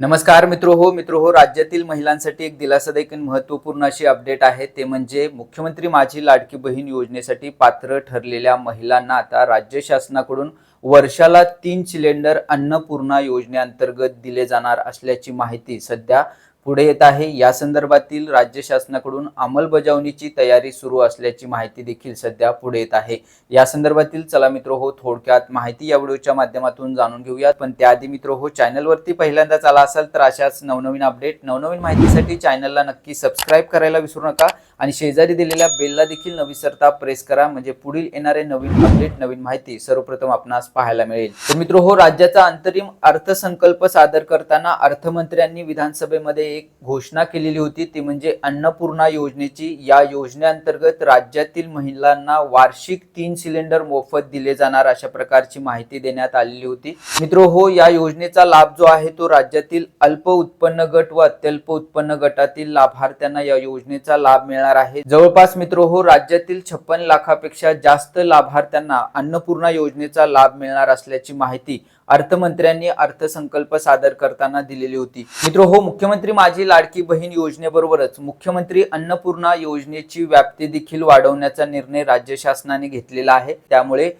नमस्कार मित्र हो मित्र हो राज्यातील महिलांसाठी एक दिलासादायक महत्त्वपूर्ण अशी अपडेट आहे. ते म्हणजे मुख्यमंत्री माझी लाडकी बहीण योजनेसाठी पात्र ठरलेल्या महिलांना आता राज्य शासनाकडून वर्षाला तीन सिलेंडर अन्नपूर्णा योजनेअंतर्गत दिले जाणार असल्याची माहिती सध्या पुढे येत आहे. या संदर्भातील राज्य शासनाकडून अंमलबजावणीची तयारी सुरू असल्याची माहिती देखील सध्या पुढे येत आहे. या संदर्भातील चला मित्र हो थोडक्यात माहिती या व्हिडिओच्या माध्यमातून जाणून घेऊयात. पण त्याआधी मित्र हो चॅनलवरती पहिल्यांदाच आला असाल तर अशाच नवनवीन अपडेट नवनवीन माहितीसाठी चॅनलला नक्की सबस्क्राईब करायला विसरू नका. आणि शेजारी दिलेल्या बेलला देखील न विसरता प्रेस करा. म्हणजे पुढील येणारे नवीन अपडेट नवीन माहिती सर्वप्रथम आपणास पाहायला मिळेल. तर मित्र हो राज्याचा अंतरिम अर्थसंकल्प सादर करताना अर्थमंत्र्यांनी विधानसभेमध्ये एक घोषणा केलेली होती. ती म्हणजे अन्नपूर्णा योजनेची. या योजनेअंतर्गत राज्यातील महिलांना वार्षिक तीन सिलेंडर मोफत दिले जाणार अशा प्रकारची माहिती देण्यात आलेली होती. मित्र हो या योजनेचा लाभ जो आहे तो राज्यातील अल्प उत्पन्न गट व अत्यल्प उत्पन्न गटातील लाभार्थ्यांना या योजनेचा लाभ मिळणार आहे. जवळपास मित्र हो राज्यातील छप्पन लाखापेक्षा जास्त लाभार्थ्यांना अन्नपूर्णा योजनेचा लाभ मिळणार असल्याची माहिती अर्थमंत्र्यांनी अर्थसंकल्प सादर करताना दिलेली होती. मित्र हो मुख्यमंत्री माझी लाडकी बहीण योजनेबरोबरच मुख्यमंत्री अन्नपूर्णा योजनेची व्याप्ती देखील वाढवण्याचा निर्णय राज्य शासनाने घेतलेला आहे. त्यामुळे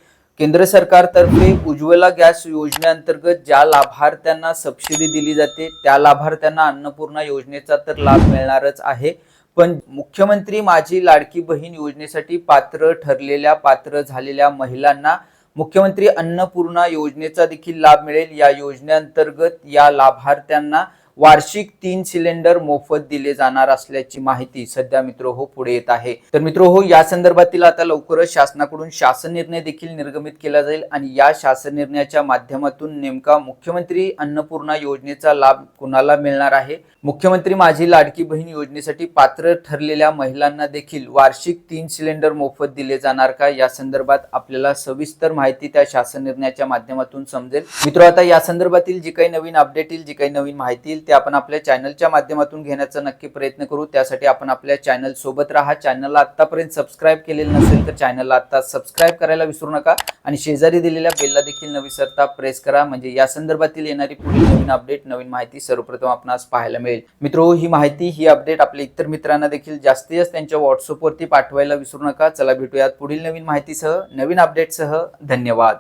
केंद्र सरकारतर्फे उज्ज्वला गॅस योजनेअंतर्गत ज्या लाभार्थ्यांना सबसिडी दिली जाते त्या लाभार्थ्यांना अन्नपूर्णा योजनेचा तर लाभ मिळणारच आहे. पण मुख्यमंत्री माझी लाडकी बहीण योजनेसाठी पात्र ठरलेल्या पात्र झालेल्या महिलांना मुख्यमंत्री अन्नपूर्णा योजनेचा देखील लाभ मिळेल. या योजनेअंतर्गत या लाभार्थ्यांना वार्षिक तीन सिलेंडर मोफत दिले जाणार असल्याची माहिती सध्या मित्र हो पुढे येत आहे. तर मित्र हो या संदर्भातील आता लवकरच शासनाकडून शासन निर्णय देखील निर्गमित केला जाईल आणि या शासन निर्णयाच्या माध्यमातून नेमका मुख्यमंत्री अन्नपूर्णा योजनेचा लाभ कुणाला मिळणार आहे? मुख्यमंत्री माझी लाडकी बहीण योजनेसाठी पात्र ठरलेल्या महिलांना देखील वार्षिक तीन सिलेंडर मोफत दिले जाणार का? या संदर्भात आपल्याला सविस्तर माहिती त्या शासन निर्णयाच्या माध्यमातून समजेल. मित्र आता या संदर्भातील जी काही नवीन अपडेट येईल जी काही नवीन माहिती येईल ते आपण आपल्या चॅनलच्या माध्यमातून घेण्याचा नक्की प्रयत्न करू. त्यासाठी आपण आपल्या चॅनल सोबत राहा. चॅनलला आतापर्यंत सबस्क्राईब केलेलं नसेल तर चॅनलला आता सबस्क्राईब करायला विसरू नका. आणि शेजारी दिलेल्या बेलला देखील न विसरता प्रेस करा. म्हणजे या संदर्भातील येणारी पुढील नवीन अपडेट नवीन माहिती सर्वप्रथम आपणास पाहायला मिळेल. मित्रो ही माहिती ही अपडेट आपल्या इतर मित्रांना देखील जास्तीत जास्त त्यांच्या व्हॉट्सअपवरती पाठवायला विसरू नका. चला भेटूयात पुढील नवीन माहितीसह नवीन अपडेटसह. धन्यवाद.